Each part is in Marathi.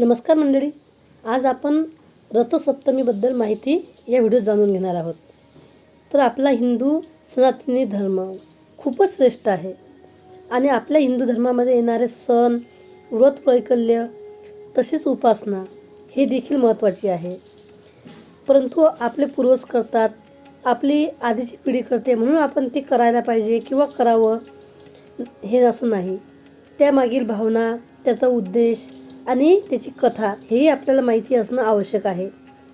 नमस्कार मंडळी. आज आपण रथसप्तमीबद्दल माहिती या व्हिडिओत जाणून घेणार आहोत. तर आपला हिंदू सनातनी धर्म खूपच श्रेष्ठ आहे. आणि आपल्या हिंदू धर्मामध्ये येणारे सण व्रत वैकल्य तसेच उपासना हे देखील महत्त्वाची आहे. परंतु आपले पूर्वज करतात आपली आधीची पिढी करते म्हणून आपण ते करायला पाहिजे किंवा करावं हे असं नाही. त्यामागील भावना त्याचा उद्देश आणि त्याची कथा हेही आपल्याला माहिती असणं आवश्यक आहे.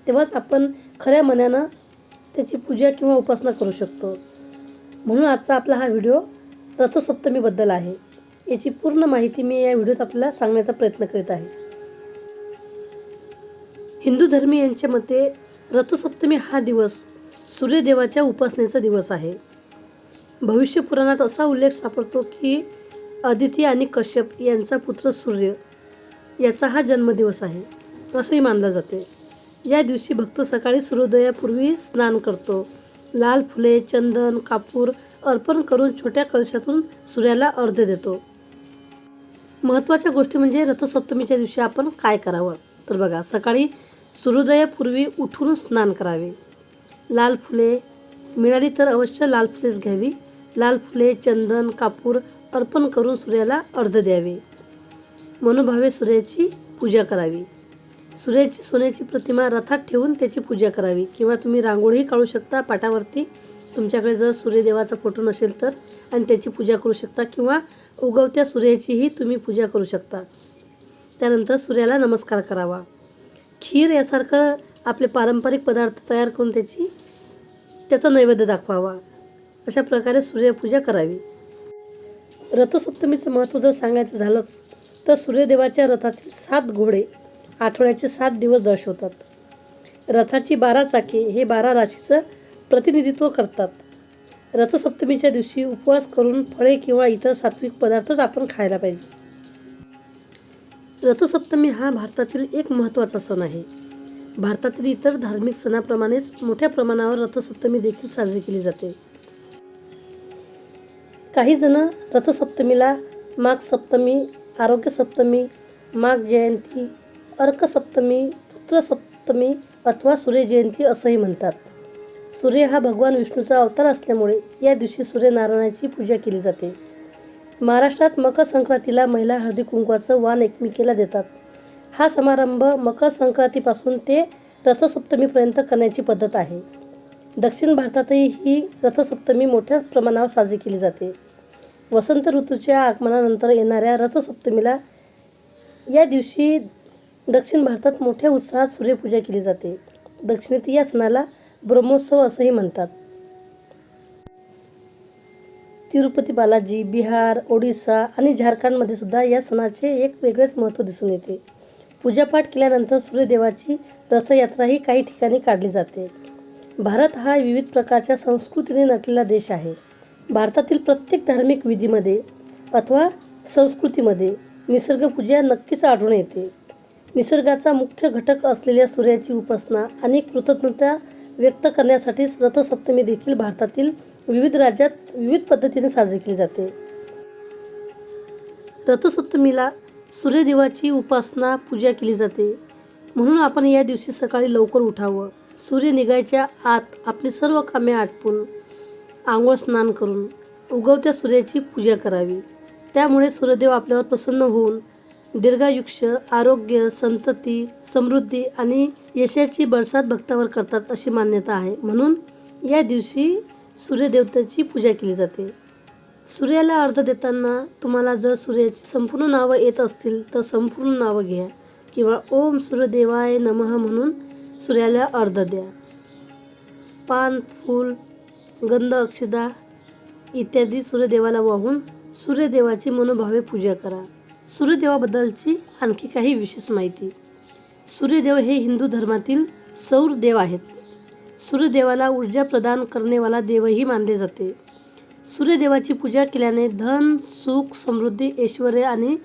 तेव्हाच आपण खऱ्या मनानं त्याची पूजा किंवा उपासना करू शकतो. म्हणून आजचा आपला हा व्हिडिओ रथसप्तमीबद्दल आहे. याची पूर्ण माहिती मी या व्हिडिओत आपल्याला सांगण्याचा प्रयत्न करीत आहे. हिंदू धर्मीयांच्या मते रथसप्तमी हा दिवस सूर्यदेवाच्या उपासनेचा दिवस आहे. भविष्य पुराणात असा उल्लेख सापडतो की अदिती आणि कश्यप यांचा पुत्र सूर्य याचा हा जन्मदिवस आहे. असंही मानलं जाते. या दिवशी भक्त सकाळी सूर्योदयापूर्वी स्नान करतो. लाल फुले चंदन कापूर अर्पण करून छोट्या कलशातून सूर्याला अर्ध देतो. महत्त्वाच्या गोष्टी म्हणजे रथसप्तमीच्या दिवशी आपण काय करावं? तर बघा सकाळी सूर्योदयापूर्वी उठून स्नान करावे. लाल फुले मिळाली तर अवश्य लाल फुलेच घ्यावी. लाल फुले चंदन कापूर अर्पण करून सूर्याला अर्ध द्यावे. मनोभावे सूर्याची पूजा करावी. सूर्याची सोन्याची प्रतिमा रथात ठेवून त्याची पूजा करावी. किंवा तुम्ही रांगोळीही काढू शकता पाटावरती. तुमच्याकडे जर सूर्यदेवाचा फोटो नसेल तर आणि त्याची पूजा करू शकता किंवा उगवत्या सूर्याचीही तुम्ही पूजा करू शकता. त्यानंतर सूर्याला नमस्कार करावा. खीर यासारखं आपले पारंपरिक पदार्थ तयार करून त्याची त्याचा नैवेद्य दाखवावा. अशा प्रकारे सूर्यपूजा करावी. रथसप्तमीचं महत्त्व जर सांगायचं झालंच तर सूर्यदेवाच्या रथातील सात घोडे आठवड्याचे सात दिवस दर्शवतात. रथाची बारा चाके हे बारा राशीचं प्रतिनिधित्व करतात. रथसप्तमीच्या दिवशी उपवास करून फळे किंवा इतर सात्विक पदार्थच आपण खायला पाहिजे. रथसप्तमी हा भारतातील एक महत्त्वाचा सण आहे. भारतातील इतर धार्मिक सणाप्रमाणेच मोठ्या प्रमाणावर रथसप्तमी देखील साजरी केली जाते. काही जण रथसप्तमीला माघ सप्तमी आरोग्य सप्तमी माघ जयंती अर्क सप्तमी पुत्र सप्तमी अथवा सूर्य जयंती असंही म्हणतात. सूर्य हा भगवान विष्णूचा अवतार असल्यामुळे या दिवशी सूर्यनारायणाची पूजा केली जाते. महाराष्ट्रात मकर संक्रांतीला महिला हळदी कुंकवाचं वाण एकमेकीला देतात. हा समारंभ मकर संक्रांतीपासून ते रथसप्तमीपर्यंत करण्याची पद्धत आहे. दक्षिण भारतातही ही रथसप्तमी मोठ्या प्रमाणावर साजरी केली जाते. वसंत ऋतूच्या आगमनानंतर येणाऱ्या रथसप्तमीला या दिवशी दक्षिण भारतात मोठ्या उत्साहात सूर्यपूजा केली जाते. दक्षिणेत या सणाला ब्रह्मोत्सव असंही म्हणतात. तिरुपती बालाजी बिहार ओडिसा आणि झारखंडमध्ये सुद्धा या सणाचे एक वेगळेच महत्त्व दिसून येते. पूजापाठ केल्यानंतर सूर्यदेवाची रथयात्राही काही ठिकाणी काढली जाते. भारत हा विविध प्रकारच्या संस्कृतीने नटलेला देश आहे. भारतातील प्रत्येक धार्मिक विधीमध्ये अथवा संस्कृतीमध्ये निसर्गपूजा नक्कीच आढळून येते. निसर्गाचा मुख्य घटक असलेल्या सूर्याची उपासना आणि कृतज्ञता व्यक्त करण्यासाठीच रथसप्तमी देखील भारतातील विविध राज्यात विविध पद्धतीने साजरी केली जाते. रथसप्तमीला सूर्यदेवाची उपासना पूजा केली जाते. म्हणून आपण या दिवशी सकाळी लवकर उठावं. सूर्य निघायच्या आत आपली सर्व कामे आटपून आंघोळ स्नान करून उगवत्या सूर्याची पूजा करावी. त्यामुळे सूर्यदेव आपल्यावर प्रसन्न होऊन दीर्घायुष्य आरोग्य संतती समृद्धी आणि यशाची बरसात भक्तावर करतात अशी मान्यता आहे. म्हणून या दिवशी सूर्यदेवतेची पूजा केली जाते. सूर्याला अर्ध देताना तुम्हाला जर सूर्याची संपूर्ण नावं येत असतील तर संपूर्ण नावं घ्या किंवा ओम सूर्यदेवाय नमः म्हणून सूर्याला अर्ध द्या. पान फूल गंध अक्षदा इत्यादी सूर्यदेवाला वाहून सूर्यदेवाची मनोभावे पूजा करा. सूर्यदेवाबद्दलची आणखी काही विशेष माहिती. सूर्यदेव हे हिंदू धर्मातील सौर देव आहेत. सूर्यदेवाला ऊर्जा प्रदान करणेवाला देवही मानले जाते. सूर्यदेवाची पूजा केल्याने धन सुख समृद्धी ऐश्वर आणि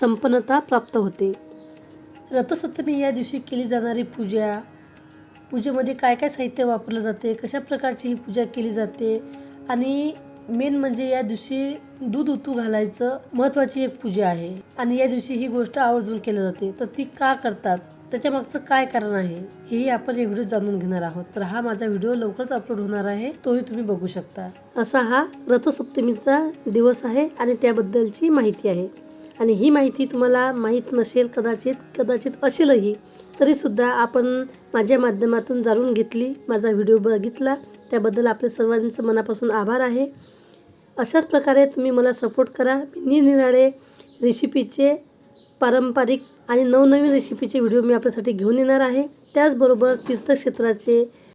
संपन्नता प्राप्त होते. रथसप्तमी या दिवशी केली जाणारी पूजा पूजेमध्ये काय काय साहित्य वापरलं जाते? कशा प्रकारची ही पूजा केली जाते? आणि मेन म्हणजे या दिवशी दूध उतू घालायचं महत्वाची एक पूजा आहे. आणि या दिवशी ही गोष्ट आवर्जून केली जाते. तर ती का करतात? त्याच्या मागचं काय कारण आहे? हेही आपण या व्हिडिओ जाणून घेणार आहोत. तर हा माझा व्हिडिओ लवकरच अपलोड होणार आहे. तोही तुम्ही बघू शकता. असा हा रथसप्तमीचा दिवस आहे आणि त्याबद्दलची माहिती आहे. आणि ही माहिती तुम्हाला माहीत नसेल कदाचित कदाचित असेलही. तरीसुद्धा आपण माझ्या माध्यमातून जाणून घेतली माझा व्हिडिओ बघितला. त्याबद्दल आपले सर्वांचं मनापासून आभार आहे. अशाच प्रकारे तुम्ही मला सपोर्ट करा. मी निरनिराळे रेसिपीचे पारंपरिक आणि नवनवीन रेसिपीचे व्हिडिओ मी आपल्यासाठी घेऊन येणार आहे. त्याचबरोबर तीर्थक्षेत्राचे